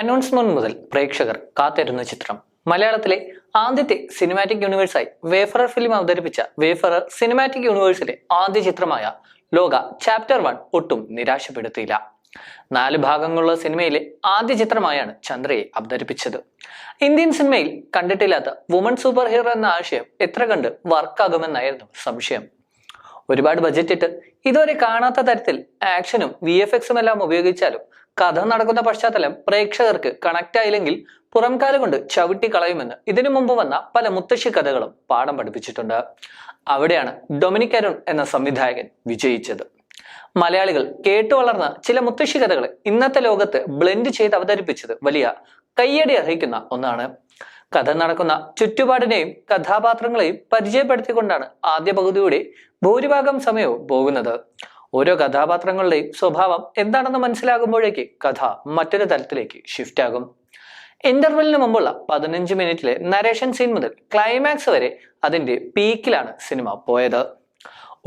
Announcement മുതൽ പ്രേക്ഷകർ കാത്തിരുന്ന ചിത്രം. മലയാളത്തിലെ ആദ്യത്തെ സിനിമാറ്റിക് യൂണിവേഴ്സായി വേഫറർ ഫിലിം അവതരിപ്പിച്ച വേഫറർ സിനിമാറ്റിക് യൂണിവേഴ്സിലെ ആദ്യ ചിത്രമായ ലോക ചാപ്റ്റർ വൺ ഒട്ടും നിരാശപ്പെടുത്തിയില്ല. നാല് ഭാഗങ്ങളുള്ള സിനിമയിലെ ആദ്യ ചിത്രമായാണ് ചന്ദ്രയെ അവതരിപ്പിച്ചത്. ഇന്ത്യൻ സിനിമയിൽ കണ്ടിട്ടില്ലാത്ത വുമൺ സൂപ്പർ ഹീറോ എന്ന ആശയം എത്ര കണ്ട് വർക്കാകുമെന്നായിരുന്നു സംശയം. ഒരുപാട് ബജറ്റ് ഇട്ട് ഇതുവരെ കാണാത്ത തരത്തിൽ ആക്ഷനും വി എഫ് എക്സും എല്ലാം ഉപയോഗിച്ചാലും കഥ നടക്കുന്ന പശ്ചാത്തലം പ്രേക്ഷകർക്ക് കണക്ട് ആയില്ലെങ്കിൽ പുറംകാല കൊണ്ട് ചവിട്ടി കളയുമെന്ന് ഇതിനു മുമ്പ് വന്ന പല മുത്തശ്ശി കഥകളും പാഠം പഠിപ്പിച്ചിട്ടുണ്ട്. അവിടെയാണ് ഡൊമിനിക് അരുൺ എന്ന സംവിധായകൻ വിജയിച്ചത്. മലയാളികൾ കേട്ടു വളർന്ന ചില മുത്തശ്ശി കഥകളെ ഇന്നത്തെ ലോകത്ത് ബ്ലെൻഡ് ചെയ്ത് അവതരിപ്പിച്ചത് വലിയ കയ്യടി അർഹിക്കുന്ന ഒന്നാണ്. കഥ നടക്കുന്ന ചുറ്റുപാടിനെയും കഥാപാത്രങ്ങളെയും പരിചയപ്പെടുത്തിക്കൊണ്ടാണ് ആദ്യ പകുതിയുടെ ഭൂരിഭാഗം സമയവും പോകുന്നത്. ഓരോ കഥാപാത്രങ്ങളുടെയും സ്വഭാവം എന്താണെന്ന് മനസ്സിലാകുമ്പോഴേക്ക് കഥ മറ്റൊരു തലത്തിലേക്ക് ഷിഫ്റ്റ് ആകും. ഇന്റർവെല്ലിന് മുമ്പുള്ള പതിനഞ്ച് മിനിറ്റിലെ നരേഷൻ സീൻ മുതൽ ക്ലൈമാക്സ് വരെ അതിന്റെ പീക്കിലാണ് സിനിമ പോയത്.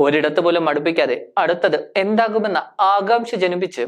ഒരിടത്ത് പോലും മടുപ്പിക്കാതെ അടുത്തത് എന്താകുമെന്ന ആകാംക്ഷ ജനിപ്പിച്ച്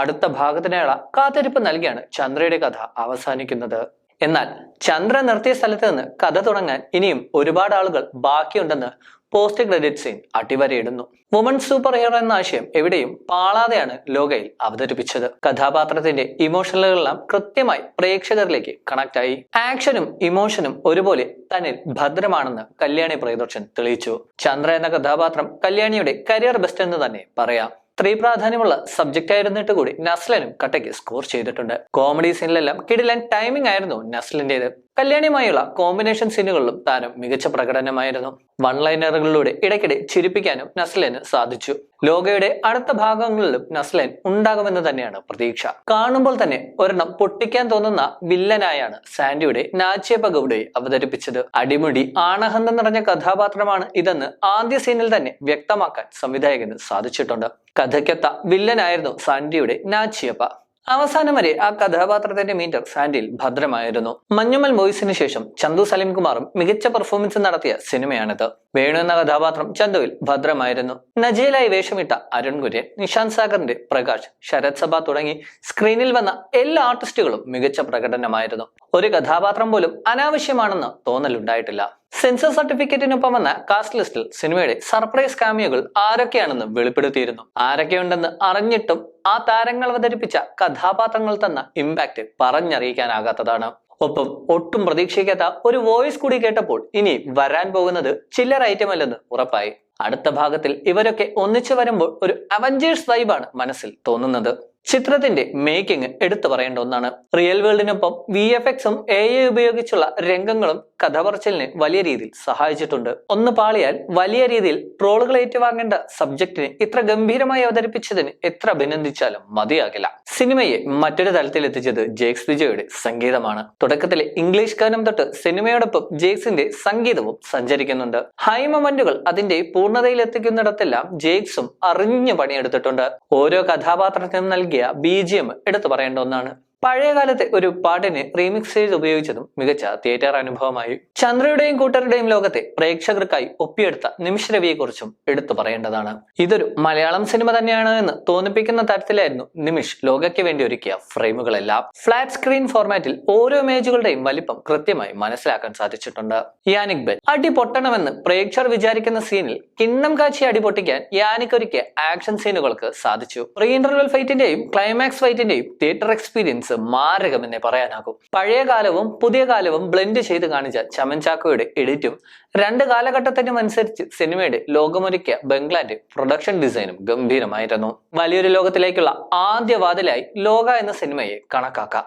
അടുത്ത ഭാഗത്തിനുള്ള കാത്തിരിപ്പ് നൽകിയാണ് ചന്ദ്രയുടെ കഥ അവസാനിക്കുന്നത്. എന്നാൽ ചന്ദ്രൻ നിർത്തിയ സ്ഥലത്ത് നിന്ന് കഥ തുടങ്ങാൻ ഇനിയും ഒരുപാട് ആളുകൾ ബാക്കിയുണ്ടെന്ന് പോസ്റ്റ് ക്രെഡിറ്റ് സീൻ അടിവരയിടുന്നു. വുമൺ സൂപ്പർ ഹീറോ എന്ന ആശയം എവിടെയും പാളാതെയാണ് ലോകയിൽ അവതരിപ്പിച്ചത്. കഥാപാത്രത്തിന്റെ ഇമോഷനുകളെല്ലാം കൃത്യമായി പ്രേക്ഷകരിലേക്ക് കണക്ട് ആയി. ആക്ഷനും ഇമോഷനും ഒരുപോലെ തന്നിൽ ഭദ്രമാണെന്ന് കല്യാണി പ്രിയദർശൻ തെളിയിച്ചു. ചന്ദ്ര എന്ന കഥാപാത്രം കല്യാണിയുടെ കരിയർ ബെസ്റ്റ് എന്ന് തന്നെ പറയാം. സ്ത്രീ പ്രാധാന്യമുള്ള സബ്ജക്റ്റ് ആയിരുന്നിട്ട് കൂടി നസ്ലനും കട്ടയ്ക്ക് സ്കോർ ചെയ്തിട്ടുണ്ട്. കോമഡി സീനിലെല്ലാം കിടിലൻ ടൈമിംഗ് ആയിരുന്നു നസ്ലിന്റേത്. കല്യാണിയുമായുള്ള കോമ്പിനേഷൻ സീനുകളിലും താരം മികച്ച പ്രകടനമായിരുന്നു. വൺ ലൈനറുകളിലൂടെ ഇടയ്ക്കിടെ ചിരിപ്പിക്കാനും നസ്ലിന് സാധിച്ചു. ലോകയുടെ അടുത്ത ഭാഗങ്ങളിലും നസ്ലൻ ഉണ്ടാകുമെന്ന് തന്നെയാണ് പ്രതീക്ഷ. കാണുമ്പോൾ തന്നെ ഒരെണ്ണം പൊട്ടിക്കാൻ തോന്നുന്ന വില്ലനായാണ് സാൻഡിയുടെ നാച്ചേപ്പ ഗൗഡയെ അവതരിപ്പിച്ചത്. അടിമുടി ആണഹന്തം നിറഞ്ഞ കഥാപാത്രമാണ് ഇതെന്ന് ആദ്യ സീനിൽ തന്നെ വ്യക്തമാക്കാൻ സംവിധായകന് സാധിച്ചിട്ടുണ്ട്. കഥയ്ക്കൊത്ത വില്ലനായിരുന്നു സാൻഡിയുടെ നാച്ചിയപ്പ അവസാനം വരെ ആ കഥാപാത്രത്തിന്റെ മീറ്റർ സാൻഡിൽ ഭദ്രമായിരുന്നു. മഞ്ഞുമൽ ബോയ്സിന് ശേഷം ചന്തു സലീംകുമാറും മികച്ച പെർഫോമൻസ് നടത്തിയ സിനിമയാണിത്. വേണു എന്ന കഥാപാത്രം ചന്തുവിൽ ഭദ്രമായിരുന്നു. നജീലായി വേഷമിട്ട അരുൺ കുര്യൻ നിഷാന്ത് സാഗറിന്റെ പ്രകാശ് ശരത് സഭ തുടങ്ങി സ്ക്രീനിൽ വന്ന എല്ലാ ആർട്ടിസ്റ്റുകളും മികച്ച പ്രകടനമായിരുന്നു. ഒരു കഥാപാത്രം പോലും അനാവശ്യമാണെന്ന് തോന്നലുണ്ടായിട്ടില്ല. സെൻസർ സർട്ടിഫിക്കറ്റിനൊപ്പം വന്ന കാസ്റ്റ് ലിസ്റ്റിൽ സിനിമയുടെ സർപ്രൈസ് കാമിയകൾ ആരൊക്കെയാണെന്ന് വെളിപ്പെടുത്തിയിരുന്നു. ആരൊക്കെയുണ്ടെന്ന് അറിഞ്ഞിട്ടും ആ താരങ്ങൾ അവതരിപ്പിച്ച കഥാപാത്രങ്ങൾ തന്ന ഇമ്പാക്ട് പറഞ്ഞറിയിക്കാനാകാത്തതാണ്. ഒപ്പം ഒട്ടും പ്രതീക്ഷിക്കാത്ത ഒരു വോയിസ് കൂടി കേട്ടപ്പോൾ ഇനി വരാൻ പോകുന്നത് ചില്ലർ ഐറ്റം അല്ലെന്ന് ഉറപ്പായി. അടുത്ത ഭാഗത്തിൽ ഇവരൊക്കെ ഒന്നിച്ചു വരുമ്പോൾ ഒരു അവഞ്ചേഴ്സ് വൈബാണ് മനസ്സിൽ തോന്നുന്നത്. ചിത്രത്തിന്റെ മേക്കിംഗ് എടുത്തു പറയേണ്ട ഒന്നാണ്. റിയൽ വേൾഡിനൊപ്പം വി എഫ് എക്സും എ ഐ ഉപയോഗിച്ചുള്ള രംഗങ്ങളും കഥ പറച്ചിലിനെ വലിയ രീതിയിൽ സഹായിച്ചിട്ടുണ്ട്. ഒന്ന് പാളിയാൽ വലിയ രീതിയിൽ ട്രോളുകൾ ഏറ്റുവാങ്ങേണ്ട സബ്ജക്റ്റിനെ ഇത്ര ഗംഭീരമായി അവതരിപ്പിച്ചതിന് എത്ര അഭിനന്ദിച്ചാലും മതിയാകില്ല. സിനിമയെ മറ്റൊരു തലത്തിൽ എത്തിച്ചത് ജേക്സ് വിജയുടെ സംഗീതമാണ്. തുടക്കത്തിലെ ഇംഗ്ലീഷ് ഗാനം തൊട്ട് സിനിമയോടൊപ്പം ജേക്സിന്റെ സംഗീതവും സഞ്ചരിക്കുന്നുണ്ട്. ഹൈ മൊമെന്റുകൾ അതിന്റെ പൂർണതയിൽ എത്തിക്കുന്നിടത്തെല്ലാം ജേക്സും അറിഞ്ഞു പണിയെടുത്തിട്ടുണ്ട്. ഓരോ കഥാപാത്രത്തിനും നൽകിയ ബി ജി എം എടുത്തു പറയേണ്ട ഒന്നാണ്. പഴയ കാലത്തെ ഒരു പാട്ടിനെ റീമിക്സ് ചെയ്ത് ഉപയോഗിച്ചതും മികച്ച തിയേറ്റർ അനുഭവമായി. ചന്ദ്രയുടെയും കൂട്ടരുടെയും ലോകത്തെ പ്രേക്ഷകർക്കായി ഒപ്പിയെടുത്ത നിമിഷ് രവിയെക്കുറിച്ചും എടുത്തു പറയേണ്ടതാണ്. ഇതൊരു മലയാളം സിനിമ തന്നെയാണ് എന്ന് തോന്നിപ്പിക്കുന്ന തരത്തിലായിരുന്നു നിമിഷ് ലോകയ്ക്ക് വേണ്ടി ഒരുക്കിയ ഫ്രെയിമുകളെല്ലാം. ഫ്ലാറ്റ് സ്ക്രീൻ ഫോർമാറ്റിൽ ഓരോ ഇമേജുകളുടെയും വലിപ്പം കൃത്യമായി മനസ്സിലാക്കാൻ സാധിച്ചിട്ടുണ്ട്. യാനിക് ബെൽ അടി പൊട്ടണമെന്ന് പ്രേക്ഷകർ വിചാരിക്കുന്ന സീനിൽ കിണ്ണം കാച്ചി അടി പൊട്ടിക്കാൻ യാനിക് ഒരുക്കിയ ആക്ഷൻ സീനുകൾക്ക് സാധിച്ചു. റീ ഇന്റർവൽ ഫൈറ്റിന്റെയും ക്ലൈമാക്സ് ഫൈറ്റിന്റെയും തിയേറ്റർ എക്സ്പീരിയൻസ് മാരകമെന്നേ പറയാനാകും പഴയ കാലവും പുതിയ കാലവും ബ്ലെൻഡ് ചെയ്ത് കാണിച്ച ചമൻ ചാക്കോയുടെ എഡിറ്റും രണ്ട് കാലഘട്ടത്തിനും അനുസരിച്ച് സിനിമയുടെ ലോകമൊരുക്കിയ ബംഗ്ലാന്റെ പ്രൊഡക്ഷൻ ഡിസൈനും ഗംഭീരമായിരുന്നു. വലിയൊരു ലോകത്തിലേക്കുള്ള ആദ്യ വാതിലായി ലോക എന്ന സിനിമയെ കണക്കാക്കാം.